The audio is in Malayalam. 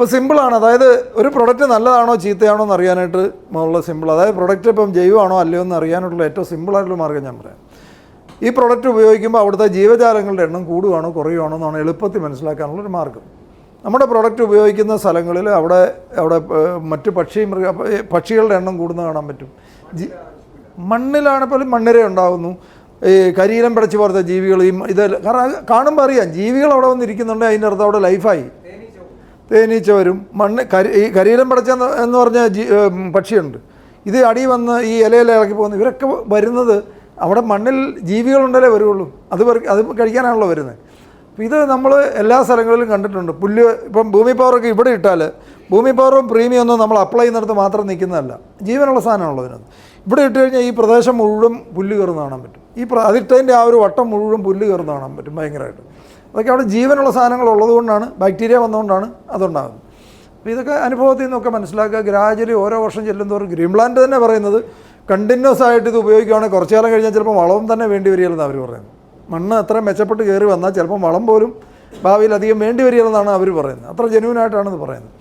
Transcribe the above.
ഇപ്പോൾ സിമ്പിളാണ്. അതായത് ഒരു പ്രൊഡക്റ്റ് നല്ലതാണോ ചീത്തയാണോ എന്ന് അറിയാനായിട്ട് ഉള്ള സിമ്പിൾ. അതായത് പ്രൊഡക്റ്റ് ഇപ്പം ജൈവമാണോ അല്ലയോ എന്ന് അറിയാനുള്ള ഏറ്റവും സിമ്പിളായിട്ടുള്ള മാർഗം ഞാൻ പറയാം. ഈ പ്രൊഡക്റ്റ് ഉപയോഗിക്കുമ്പോൾ അവിടുത്തെ ജീവജാലങ്ങളുടെ എണ്ണം കൂടുകയാണോ കുറയുകയാണോ എന്നാണ് എളുപ്പത്തിൽ മനസ്സിലാക്കാനുള്ള ഒരു മാർഗം നമ്മുടെ പ്രൊഡക്റ്റ് ഉപയോഗിക്കുന്ന സ്ഥലങ്ങളിൽ അവിടെ അവിടെ മറ്റ് പക്ഷി മൃഗ പക്ഷികളുടെ എണ്ണം കൂടുന്നത് കാണാൻ പറ്റും. ജി- മണ്ണിലാണ് പോലും മണ്ണിര ഉണ്ടാകുന്നു ഈ കരീരം പിടച്ച് പോലത്തെ ജീവികൾ ഈ ഇത് കാരണം കാണുമ്പോൾ അറിയാം. ജീവികൾ അവിടെ വന്നിരിക്കുന്നുണ്ട് അതിന്റെ അർത്ഥം അവിടെ ലൈഫായി തേനീച്ച വരും മണ്ണ് കരി ഈ കരിയിലം പടച്ച എന്ന് പറഞ്ഞ ജീ പക്ഷിയുണ്ട്. ഇത് അടി വന്ന് ഈ ഇലയിൽ ഇറക്കി പോകുന്നു ഇവരൊക്കെ വരുന്നത് അവിടെ മണ്ണിൽ ജീവികളുണ്ടല്ലേ വരുള്ളൂ. അത് അത് കഴിക്കാനാണല്ലോ വരുന്നത്. അപ്പോൾ ഇത് നമ്മൾ എല്ലാ സ്ഥലങ്ങളിലും കണ്ടിട്ടുണ്ട്. പുല്ല് ഇപ്പം ഭൂമി പവറൊക്കെ ഇവിടെ ഇട്ടാൽ ഭൂമി പവറും പ്രീമിയം ഒന്നും നമ്മൾ അപ്ലൈ ചെയ്യുന്നിടത്ത് മാത്രം നിൽക്കുന്നതല്ല. ജീവനുള്ള സാധനമാണല്ലോ അതിനകത്ത് ഇവിടെ ഇട്ട് കഴിഞ്ഞാൽ ഈ പ്രദേശം മുഴുവൻ പുല്ല് കയറുന്ന കാണാൻ പറ്റും. ഈ അതിട്ടതിന്റെ ആ ഒരു വട്ടം മുഴുവൻ പുല്ല് കയറുന്ന കാണാൻ പറ്റും ഭയങ്കരമായിട്ട്. അതൊക്കെ അവിടെ ജീവനുള്ള സാധനങ്ങൾ ഉള്ളതുകൊണ്ടാണ് ബാക്ടീരിയ വന്നുകൊണ്ടാണ് അതുണ്ടാകുന്നത്. അപ്പോൾ ഇതൊക്കെ അനുഭവത്തിൽ നിന്നൊക്കെ മനസ്സിലാക്കുക ഗ്രാജുവലി ഓരോ വർഷം ചെല്ലുന്നവർ ഗ്രീംലാൻഡ് തന്നെ പറയുന്നത് കണ്ടിന്യൂസ് ആയിട്ട് ഇത് ഉപയോഗിക്കുകയാണെങ്കിൽ കുറച്ചു കാലം കഴിഞ്ഞാൽ ചിലപ്പോൾ വളവും തന്നെ വേണ്ടി വരികയില്ലെന്ന് അവർ പറയുന്നത്. മണ്ണ് അത്ര മെച്ചപ്പെട്ട് കയറി വന്നാൽ ചിലപ്പം വളം പോലും ഭാവിയിൽ അധികം വേണ്ടി വരികയില്ലെന്നാണ് അവർ പറയുന്നത്. അത്ര ജെനുവിനായിട്ടാണ് ഇത് പറയുന്നത്.